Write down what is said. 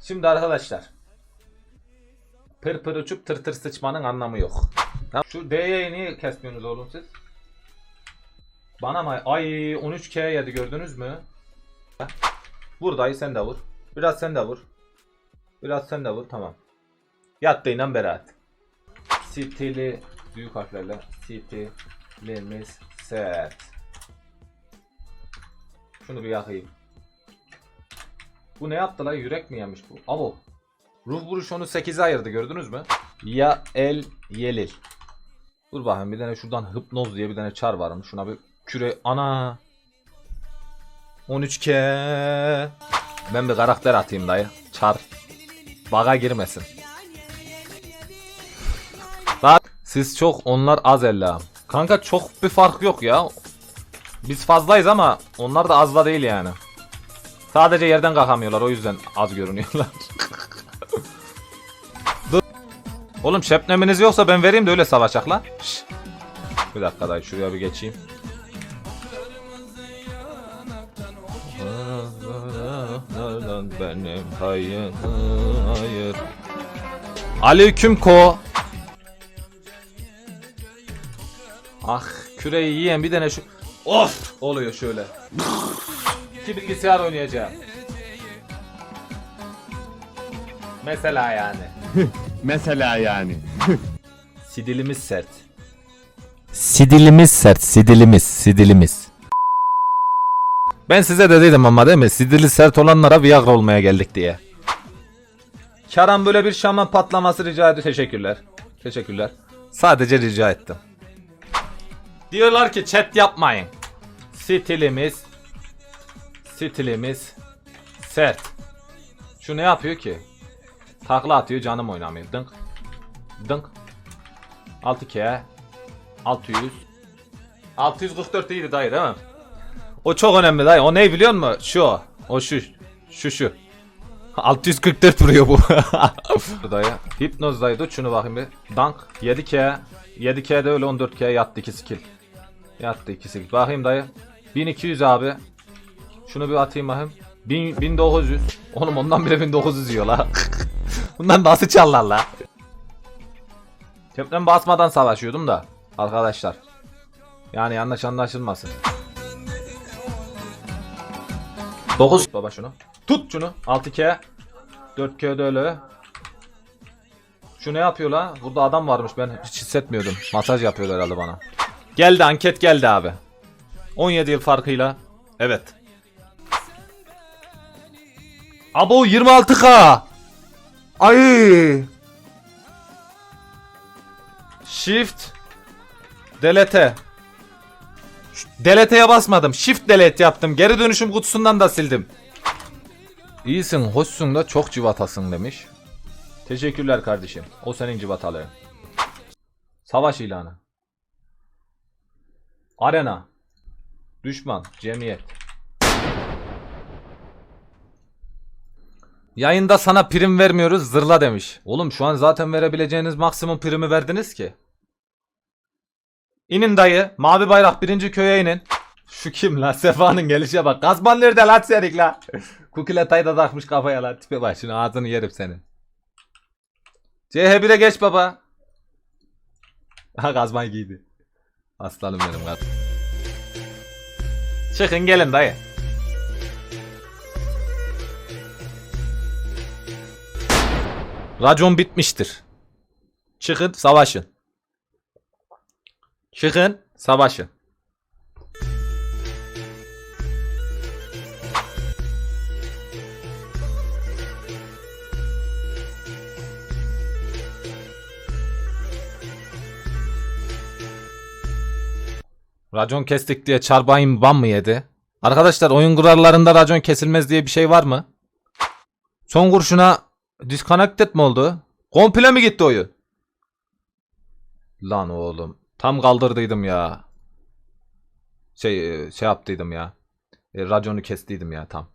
Şimdi arkadaşlar. Pır pır uçup tır tır sıçmanın anlamı yok. Şu D'yi niye kesmiyorsunuz oğlum siz? Bana mı? Ay 13K yedi gördünüz mü? Vur dayı sen de vur. Biraz sen de vur. Biraz sen de vur tamam. Yattı inan beraat. Stili büyük harflerle stilimiz set. Şunu bir yakayım. Bu ne yaptı la? Yürek mi yemiş bu? Abo. Ruh vuruş onu 8'e ayırdı gördünüz mü? Ya el yelil. Dur bakayım bir tane şuradan hipnoz diye bir tane çar varmış. Şuna bir küre ana. 13k. Ben bir karakter atayım dayı. Çar. Baga girmesin. Siz çok onlar az ella. Kanka çok bir fark yok ya. Biz fazlayız ama onlar da az da değil yani. Sadece yerden kalkamıyorlar o yüzden az görünüyorlar. Dur. Oğlum şepneminiz yoksa ben vereyim de öyle savaşak. Bir dakika dayı şuraya bir geçeyim. Benim hayır, hayır. Aleyküm ko. Ah küreyi yiyen bir tane şu Of oluyor şöyle. İki bilgisayar oynayacağım. Mesela yani. Mesela yani. Sidilimiz sert. Sidilimiz sert, sidilimiz, sidilimiz. Ben size de dedim ama değil mi? Sidili sert olanlara Viagra olmaya geldik diye. Karan böyle bir şaman patlaması rica ediyor. Teşekkürler. Teşekkürler. Sadece rica ettim. Diyorlar ki chat yapmayın. Stilimiz Stilimiz sert. Şu ne yapıyor ki? Takla atıyor canım oynamıyor. Dınk. Dınk. 6K 600 644 iyiydi dayı değil mi? O çok önemli dayı. O ne biliyor musun? Şu o. Şu. Şu şu. 644 vuruyor bu. dayı. Hipnoz dayı tut şunu bakayım bir. Dank. 7K. 7K'de öyle 14K yattı 2 skill. Yattı 2 skill. Bakayım dayı. 1200 abi. Şunu bir atayım bakayım. 1000, 1900. Oğlum ondan bile 1900 yiyor la. Bundan nasıl çallar la? Köprüden basmadan savaşıyordum da arkadaşlar. Yani yanlış anlaşılmasın. 9 baba şunu. Tut şunu. 6K. 4K de öyle. Şu ne yapıyor la? Burada adam varmış ben hiç hissetmiyordum. Masaj yapıyor herhalde bana. Geldi anket geldi abi. 17 yıl farkıyla. Evet. Abo 26k. Ay. Shift Delete Delete'ye basmadım. Shift delete yaptım. Geri dönüşüm kutusundan da sildim. İyisin, hoşsun da çok civatasın demiş. Teşekkürler kardeşim. O senin civatalı. Savaş ilanı. Arena. Düşman, cemiyet. Yayında sana prim vermiyoruz zırla demiş. Oğlum şu an zaten verebileceğiniz maksimum primi verdiniz ki. İnin dayı. Mavi bayrak birinci köye inin. Şu kim la? Sefa'nın gelişe bak. Gazman nerede lan senik la? Kukiletayı da takmış kafaya la. Tipe bak şunu ağzını yerim senin. CH1'e geç baba. Ha gazman giydi. Aslanım benim gaz. Çıkın gelin dayı. Racon bitmiştir. Çıkın savaşın. Çıkın savaşın. Racon kestik diye çarbayım ban mı yedi? Arkadaşlar oyun kurallarında racon kesilmez diye bir şey var mı? Son kurşuna disconnected mi oldu? Komple mi gitti oyun? Lan oğlum. Tam kaldırdıydım ya. Şey e, şey yaptıydım ya. E, raconu kestiydim ya tam.